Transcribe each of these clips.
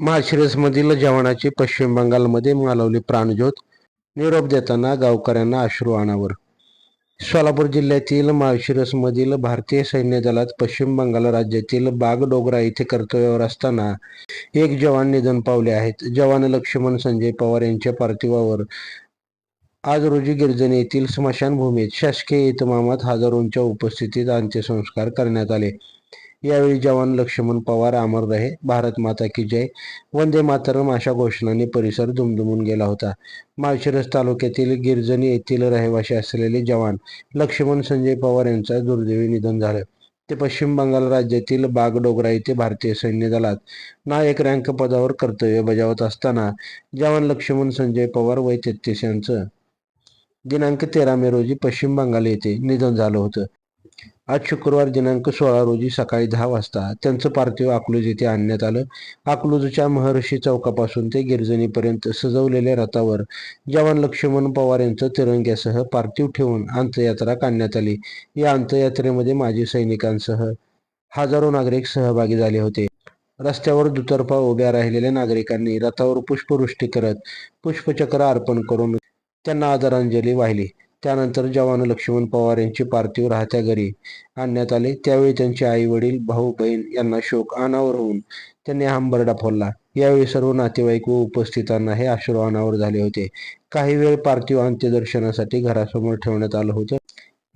माळशिरसमधील जवानाची पश्चिम बंगालमध्ये मालवली प्राणज्योत निरोप देताना गावकऱ्यांना अश्रू अनावर. सोलापूर जिल्ह्यातील माळशिरसमधील भारतीय सैन्य दलात पश्चिम बंगाल राज्यातील बागडोगरा येथे कर्तव्यावर असताना एक जवान निधन पावले आहेत. जवान लक्ष्मण संजय पवार यांच्या पार्थिवावर आज रोजी गिरजणी येथील स्मशानभूमीत शासकीय इतमामात हजारोंच्या उपस्थितीत अंत्यसंस्कार करण्यात आले. यावेळी जवान लक्ष्मण पवार अमर रहे भारत माता की जय वंदे मातरम अशा घोषणाने परिसर दुमदुमून गेला होता. माळशिरस तालुक्यातील गिरजणी येथील रहिवासी असलेले जवान लक्ष्मण संजय पवार यांचं दुर्दैवी निधन झालं. ते पश्चिम बंगाल राज्यातील बागडोगरा येथे भारतीय सैन्य दलात नायक रँक पदावर कर्तव्य बजावत असताना जवान लक्ष्मण संजय पवार वय तेहतीस यांचं दिनांक तेरा मे रोजी पश्चिम बंगाल येथे निधन झालं होतं. आज शुक्रवार दिनांक सोळा रोजी सकाळी दहा वाजता त्यांचं पार्थिव अकलूज येथे आणण्यात आलं. अकलूजच्या महर्षी चौकापासून ते गिरजणीपर्यंत सजवलेल्या रथावर जवान लक्ष्मण पवार यांचं तिरंग्यासह पार्थिव ठेवून अंत्ययात्रा काढण्यात आली. या अंत्ययात्रेमध्ये माजी सैनिकांसह हजारो नागरिक सहभागी झाले होते. रस्त्यावर दुतर्फा उभ्या राहिलेल्या नागरिकांनी रथावर पुष्पवृष्टी करत पुष्पचक्र अर्पण करून त्यांना आदरांजली वाहिली. त्यानंतर जवान लक्ष्मण पवार यांचे पार्थिव राहत्या घरी आणण्यात आले. त्यावेळी त्यांचे आई वडील भाऊ बहीण यांना शोक अनावर होऊन त्यांनी हंबरडा फोडला. यावेळी सर्व नातेवाईक व उपस्थितांना हे अश्रू अनावर झाले होते. काही वेळ पार्थिव अंत्यदर्शनासाठी घरासमोर ठेवण्यात आलं होतं.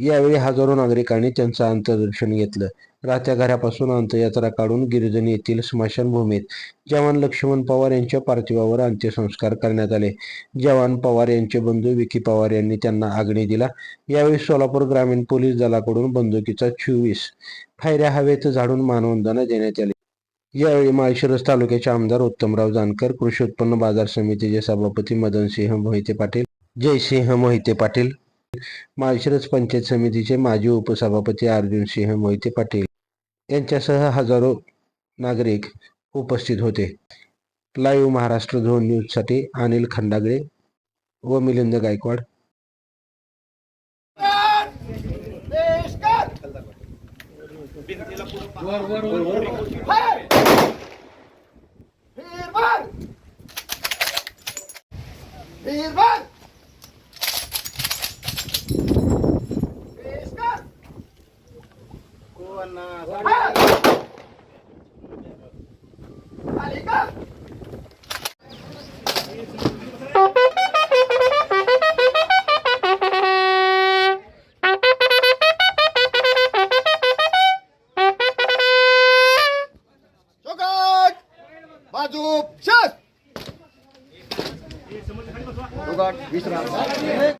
यावेळी हजारो नागरिकांनी त्यांचं अंत्यदर्शन घेतलं. राहत्या घरापासून अंत्ययात्रा काढून गिरिजन येथील स्मशानभूमीत जवान लक्ष्मण पवार यांच्या पार्थिवावर अंत्यसंस्कार करण्यात आले. जवान पवार यांचे बंधू विकी पवार यांनी त्यांना आग्नी दिला. यावेळी सोलापूर ग्रामीण पोलीस दलाकडून बंदुकीचा चोवीस फायऱ्या हवेत झाडून मानवंदना देण्यात आली. यावेळी माळशिरस तालुक्याचे आमदार उत्तमराव जानकर कृषी उत्पन्न बाजार समितीचे सभापती मदनसिंह मोहिते पाटील जयसिंह मोहिते पाटील माळशिरस पंचायत समितीचे माजी उपसभापती अर्जुनसिंह मोहिते पाटील यांच्यासह हजारो नागरिक उपस्थित होते. लाईव्ह महाराष्ट्र झोन न्यूजसाठी अनिल खंडागळे व मिलिंद गायकवाड. वीरवार बाजू शस चौकाट विश्राम.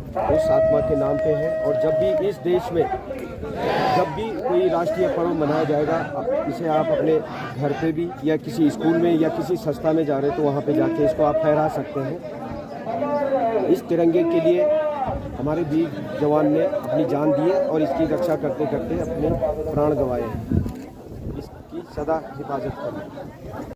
उस आत्मा के नाम पे है और जब भी इस देश में, जब भी कोई राष्ट्रीय पर्व मनाया जाएगा इसे आप अपने घर पे भी या किसी स्कूल में या किसी संस्था में जा रहे तो वहाँ पे जाके इसको आप फहरा सकते हैं। इस तिरंगे के लिए हमारे वीर जवान ने अपनी जान दी है और इसकी रक्षा करते करते अपने प्राण गंवाए इसकी सदा हिफाजत करें।